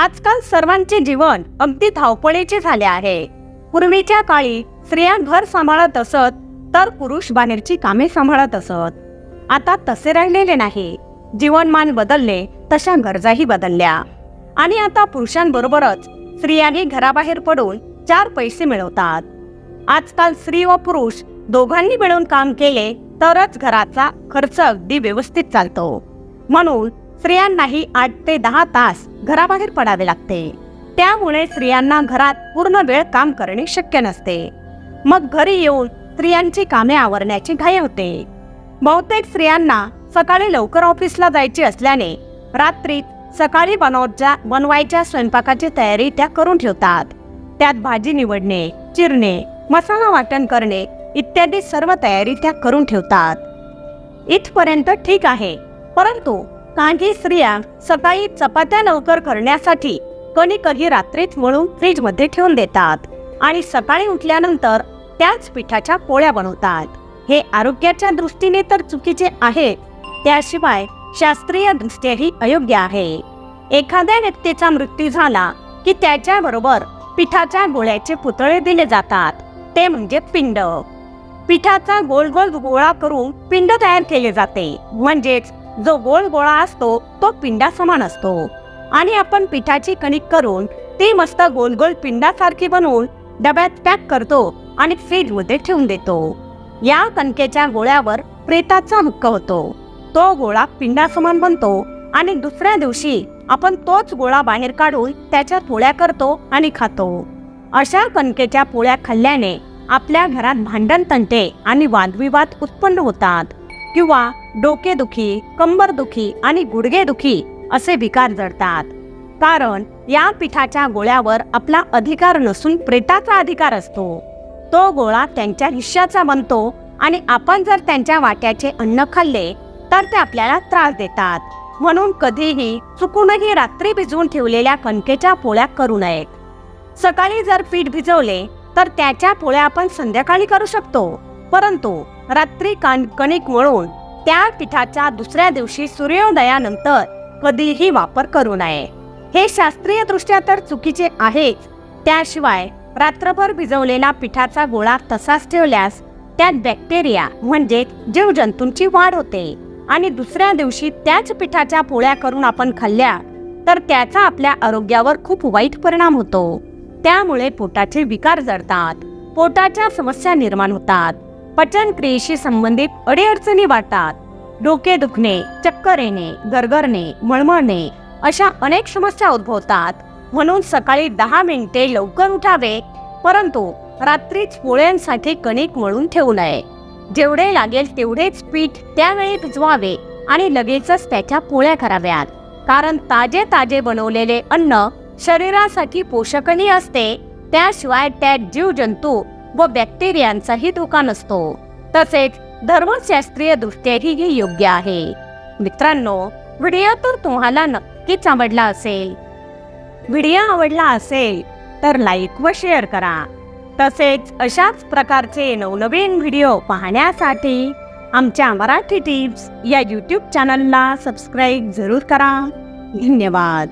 आजकाल सर्वांचे जीवन अगदी धावपळीचे झाले आहे. पूर्वीच्या काळी स्त्रिया घर सांभाळत असत तर पुरुष बाहेरची कामे सांभाळत असत. आता तसे राहिलेले नाही. जीवनमान बदलले तशा गरजाही बदलल्या. आणि आता पुरुषांबरोबरच स्त्रियाही घराबाहेर पडून चार पैसे मिळवतात. आजकाल स्त्री व पुरुष दोघांनी मिळून काम केले तरच घराचा खर्च अगदी व्यवस्थित चालतो. म्हणून स्त्रियांनाही आठ ते दहा तास घराबाहेर पडावे लागते. त्यामुळे स्त्रियांना घरात पूर्ण वेळ काम करणे शक्य नसते. मग घरी येऊन स्त्रियांची कामे आवरण्याची घाई होते. बहुतेक स्त्रियांना सकाळी लवकर ऑफिसला जायची असल्याने रात्री सकाळी बनवच्या बनवायच्या स्वयंपाकाची तयारी त्या करून ठेवतात. त्यात भाजी निवडणे चिरणे मसाला वाटण करणे इत्यादी सर्व तयारी त्या करून ठेवतात. इथपर्यंत ठीक आहे परंतु काही स्त्रिया सकाळी चपात्या लवकर करण्यासाठी कणिकही रात्रीच मळून फ्रीजमध्ये ठेवून देतात आणि सकाळी उठल्यानंतर त्याच पिठाच्या पोळ्या बनवतात. हे आरोग्याच्या दृष्टीने तर चुकीचे आहे. त्याशिवाय शास्त्रीय दृष्ट्याही अयोग्य आहे. एखाद्या व्यक्तीचा मृत्यू झाला की त्याच्याबरोबर पिठाच्या गोळ्याचे पुतळे दिले जातात. ते म्हणजे पिंड. पिठाचा गोल गोल गोळा करून पिंड तयार केले जाते. म्हणजेच जो गोल गोळा असतो तो पिंडा समान असतो. आणि आपण पिठाची कणिक करून ती मस्त गोल गोल पिंडासारखी बनवून डब्यात पॅक करतो आणि फ्रीजमध्ये ठेवून देतो. या कणकेच्या गोळ्यावर प्रेताचा हक्क होतो. तो गोळा पिंडासमान बनतो आणि दुसऱ्या दिवशी आपण तोच गोळा बाहेर काढून त्याच्या पोळ्या करतो आणि खातो. अशा कणकेच्या पोळ्या खाल्ल्याने आपल्या घरात भांडण तंटे आणि वादविवाद उत्पन्न होतात. किंवा डोकेदुखी कंबरदुखी आणि गुडघेदुखी असे विकार जडतात. कारण या पिठाच्या गोळ्यावर आपला अधिकार नसून प्रेताचा अधिकार असतो. तो गोळा त्यांच्या हिश्श्याचा बनतो आणि आपण जर त्यांच्या वाट्याचे अन्न खाल्ले तर ते आपल्याला त्रास देतात. म्हणून कधीही चुकूनही रात्री भिजवून ठेवलेल्या कणकेच्या पोळ्या करू नयेत. सकाळी जर पीठ भिजवले तर त्याच्या पोळ्या आपण संध्याकाळी करू शकतो. परंतु रात्री कान कणिक वळून त्या पिठाच्या दुसऱ्या दिवशी सूर्योदयानंतर कधीही वापर करू नये. हे शास्त्रीय दृष्ट्या तर चुकीचे आहेच. त्याशिवाय रात्रभर भिजवलेला पिठाचा गोळा तसाच ठेवल्यास त्यात बॅक्टेरिया म्हणजे जीवजंतूंची वाढ होते आणि दुसऱ्या दिवशी त्याच पिठाच्या पोळ्या करून आपण खाल्ल्या तर त्याचा आपल्या आरोग्यावर खूप वाईट परिणाम होतो. त्यामुळे पोटाचे विकार जडतात. पोटाच्या समस्या निर्माण होतात. पचन क्रियेशी संबंधित अडीअडचणी वाटतात. डोके दुखणे चक्कर येणे गरगरणे मळमळणे अशा अनेक समस्या उद्भवतात. म्हणून सकाळी दहा मिनिटे लवकर उठावे परंतु रात्रीच पोळ्यांसाठी कणिक मळून ठेवू नये. जेवढे लागेल तेवढेच पीठ त्यावेळी भिजवावे आणि लगेचच त्याच्या पोळ्या कराव्यात. कारण ताजे ताजे बनवलेले अन्न शरीरासाठी पोषकही असते त्याशिवाय त्यात जीवजंतू व बॅक्टेरियांचाही धोका नसतो. तसेच धर्मशास्त्रीय दृष्ट्याही हे योग्य आहे. मित्रांनो व्हिडिओ तर तुम्हाला नक्कीच आवडला असेल. व्हिडिओ आवडला असेल तर लाईक व शेअर करा. तसेच अशाच प्रकारचे नवनवीन व्हिडिओ पाहण्यासाठी आमच्या मराठी टिप्स या यूट्यूब चॅनलला सबस्क्राईब जरूर करा. धन्यवाद.